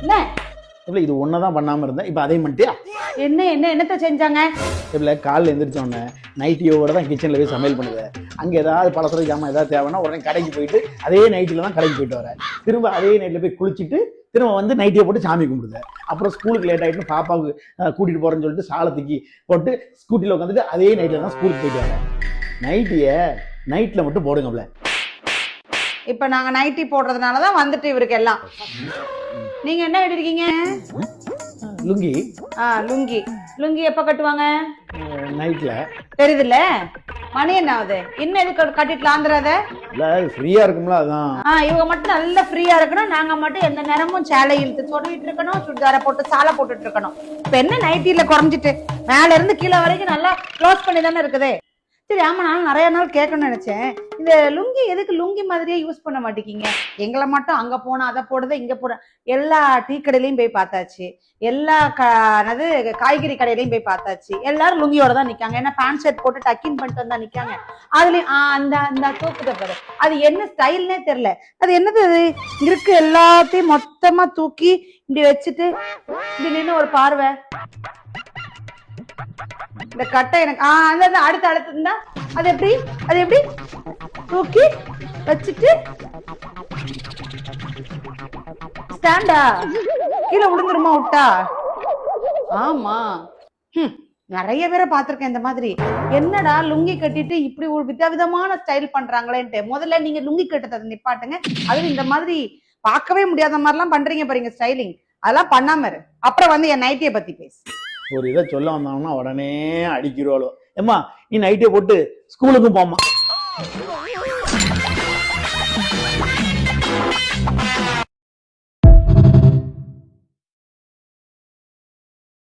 இல்லை இது ஒன்று தான் பண்ணாமல் இருந்தேன். இப்போ அதே பண்ணிட்டியா? என்ன என்ன என்னத்த செஞ்சாங்க? இல்லை காலைல எந்திரிச்ச உடனே நைட்டியோட தான் கிச்சனில் போய் சமையல் பண்ணுவேன். அங்கே ஏதாவது பலசர ஜாமான் ஏதாவது தேவைன்னா உடனே கடைக்கு போயிட்டு அதே நைட்டில் தான் கடைக்கு போயிட்டு வரேன். திரும்ப அதே நைட்டில் போய் குளிச்சுட்டு திரும்ப வந்து நைட்டியை போட்டு சாமி கும்பிடுவேன். அப்புறம் ஸ்கூலுக்கு லேட் ஆகிட்டு பாப்பாவுக்கு அஹ், கூட்டிட்டு போறேன்னு சொல்லிட்டு சாலை தூக்கி போட்டு ஸ்கூட்டியில் உட்காந்துட்டு அதே நைட்டில் தான் ஸ்கூலுக்கு போயிட்டு வரேன். நைட்டியை நைட்டில் மட்டும் போடுங்கப்ல இப்ப நாங்க நைட்டி போடுறதுனால தான் வந்துட்டு இவருக்கு எல்லாம். நீங்க என்ன கட்டிருக்கீங்க லுங்கி. ஆ லுங்கி. லுங்கி எப்ப கட்டுவாங்க? நைட்டில் தெரியுதுல்ல மணி என்ன ஆகுது? இன்னும் எதுக்கு கட்டிட்டு லாந்துறாத? இல்லை ஃப்ரீயாக இருக்கும்ல அதான். ஆ இவங்க மட்டும் நல்லா ஃப்ரீயா இருக்கணும். நாங்க மட்டும் எந்த நேரமும் சேலை இழுத்து சொல்லிட்டு இருக்கணும். சுடிதாரை போட்டு சாலை போட்டுட்டு இருக்கணும். இப்ப என்ன நைட்டில குறைஞ்சிட்டு? மேல இருந்து கீழே வரைக்கும் நல்லா க்ளோஸ் பண்ணி தானே இருக்குது? சரி ஆமா நான் நிறைய நாள் கேட்கணும்னு நினைச்சேன். இந்த லுங்கி எதுக்கு லுங்கி மாதிரியே யூஸ் பண்ண மாட்டேங்கிங்க எங்களை மட்டும் அங்க போனா அதை போடுறது இங்க போட எல்லா டீ கடையிலையும் போய் பார்த்தாச்சு. எல்லா க என்னது காய்கறி கடையிலையும் போய் பார்த்தாச்சு. எல்லாரும் லுங்கியோட தான் நிக்காங்க. ஏன்னா பேண்ட் ஷர்ட் போட்டு டக்கின் பண்ணிட்டு வந்தா நிக்காங்க. அதுலயும் ஆ, அந்த அந்த தூக்குத பாரு. அது என்ன ஸ்டைல்னே தெரியல. அது என்னது இருக்கு எல்லாத்தையும் மொத்தமா தூக்கி இப்படி வச்சுட்டு இப்படி நின்று ஒரு பார்வை. இந்த கட்டை எனக்கு ஆ அந்த அடுத்து அடுத்து இருந்தா அது எப்படி? அது எப்படி? தூக்கி வச்சுட்டு ஸ்டாண்டா. கீழே விழுந்துருமா விட்டா? ஆமா. ஹம், நிறைய பேரை பார்த்திருக்கேன் இந்த மாதிரி. என்னடா லுங்கி கட்டிட்டு இப்படி ஒரு விதவிதமான ஸ்டைல் பண்றாங்களேன்ட்டு. முதல்ல நீங்க லுங்கி கட்டுறதை நிப்பாட்டுங்க. அது இந்த மாதிரி பார்க்கவே முடியாத மாதிரிலாம் பண்றீங்க பாருங்க ஸ்டைலிங் அதெல்லாம் பண்ணாம இரு. அப்புறம் வந்து என் நைட்டியை பத்தி பேசு. ஒரு இதை சொல்ல வந்தாங்கன்னா உடனே அடிக்கிறோளோ ஏம்மா நீ நைட்டே போட்டு ஸ்கூலுக்கும் போம்மா.